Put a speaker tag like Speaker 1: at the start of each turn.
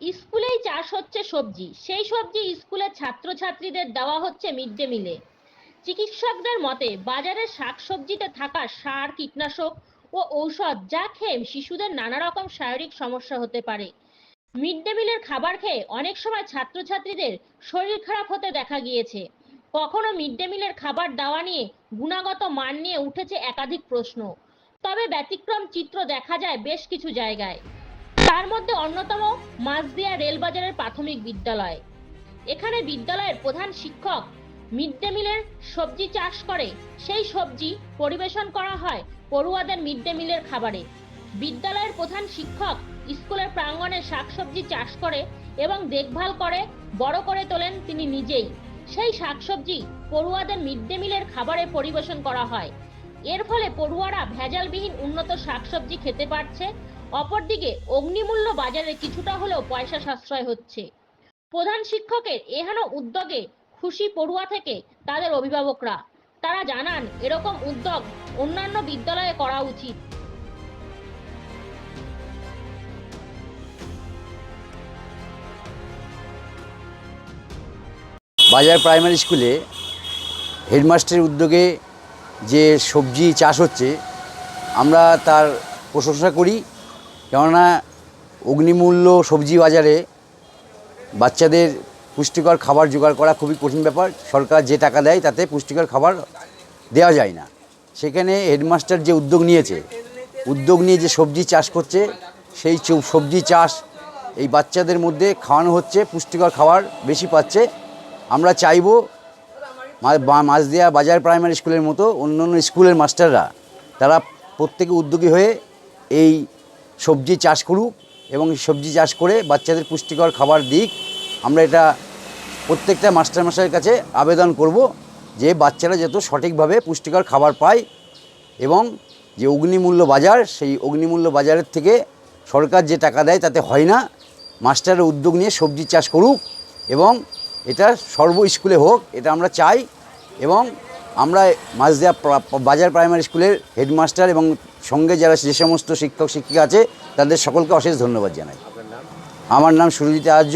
Speaker 1: স্কুলেই চাষ হচ্ছে সবজি। সেই সবজি স্কুলের ছাত্রছাত্রীদের দেওয়া হচ্ছে মিড ডে মিলে। চিকিৎসকদের মতে, বাজারে শাকসবজিতে থাকা সার, কীটনাশক ও ঔষধ যা খেয়ে শিশুদের নানা রকম শারীরিক সমস্যা হতে পারে। মিড ডে মিলের খাবার খেয়ে অনেক সময় ছাত্রছাত্রীদের শরীর খারাপ হতে দেখা গিয়েছে। কখনো মিড ডে মিলের খাবার দেওয়া নিয়ে গুণাগত মান নিয়ে উঠেছে একাধিক প্রশ্ন। তবে ব্যতিক্রম চিত্র দেখা যায় বেশ কিছু জায়গায়। তার মধ্যে অন্যতম মাঝদিয়া রেলবাজারের প্রাথমিক বিদ্যালয়। এখানে বিদ্যালয়ের প্রধান শিক্ষক মিড ডে মিলের সবজি চাষ করে। সেই সবজি পরিবেশন করা হয় পড়ুয়াদের মিড ডে মিলের খাবারে। বিদ্যালয়ের প্রধান শিক্ষক স্কুলের প্রাঙ্গণে শাকসবজি চাষ করে এবং দেখভাল করে, বড় করে তোলেন তিনি নিজেই। সেই শাকসবজি পড়ুয়াদের মিড ডে মিলের খাবারে পরিবেশন করা হয়। এর ফলে পড়ুয়ারা ভেজালবিহীন উন্নত শাকসবজি খেতে পারছে অপরদিকে অগ্নিমূল্য বাজারে কিছুটা হলেও পয়সা সাশ্রয় হচ্ছে। প্রধান শিক্ষকের এহেন উদ্যোগে খুশি পড়ুয়া থেকে তাদের অভিভাবকরা। তারা জানান, এরকম উদ্যোগ অন্যান্য বিদ্যালয়ে করা উচিত।
Speaker 2: বাজার প্রাইমারি স্কুলে হেডমাস্টারের উদ্যোগে যে সবজি চাষ হচ্ছে, আমরা তার প্রশংসা করি। কেননা অগ্নিমূল্য সবজি বাজারে বাচ্চাদের পুষ্টিকর খাবার জোগাড় করা খুবই কঠিন ব্যাপার। সরকার যে টাকা দেয় তাতে পুষ্টিকর খাবার দেওয়া যায় না। সেখানে হেডমাস্টার যে উদ্যোগ নিয়েছে, উদ্যোগ নিয়ে যে সবজি চাষ করছে, সেই সবজি চাষ এই বাচ্চাদের মধ্যে খাওয়ানো হচ্ছে, পুষ্টিকর খাবার বেশি পাচ্ছে। আমরা চাইব মাঝদিয়া বাজার প্রাইমারি স্কুলের মতো অন্য অন্য স্কুলের মাস্টাররা, তারা প্রত্যেকে উদ্যোগী হয়ে এই সবজি চাষ করুক এবং সবজি চাষ করে বাচ্চাদের পুষ্টিকর খাবার দিক, আমরা এটা প্রত্যেকটা মাস্টারমশাইয়ের কাছে আবেদন করব যে বাচ্চারা যত সঠিকভাবে পুষ্টিকর খাবার পায় এবং যে অগ্নিমূল্য বাজার, সেই অগ্নিমূল্য বাজারের থেকে সরকার যে টাকা দেয় তাতে হয় না। মাস্টারের উদ্যোগ নিয়ে সবজি চাষ করুক এবং এটা সর্ব স্কুলে হোক, এটা আমরা চাই এবং আমরা মাঝদিয়া বাজার প্রাইমারি স্কুলের হেডমাস্টার এবং সঙ্গে যারা যে সমস্ত শিক্ষক, শিক্ষিকা আছে, তাদের সকলকে অশেষ ধন্যবাদ জানাই। আমার নাম সুরজিৎ আর্য।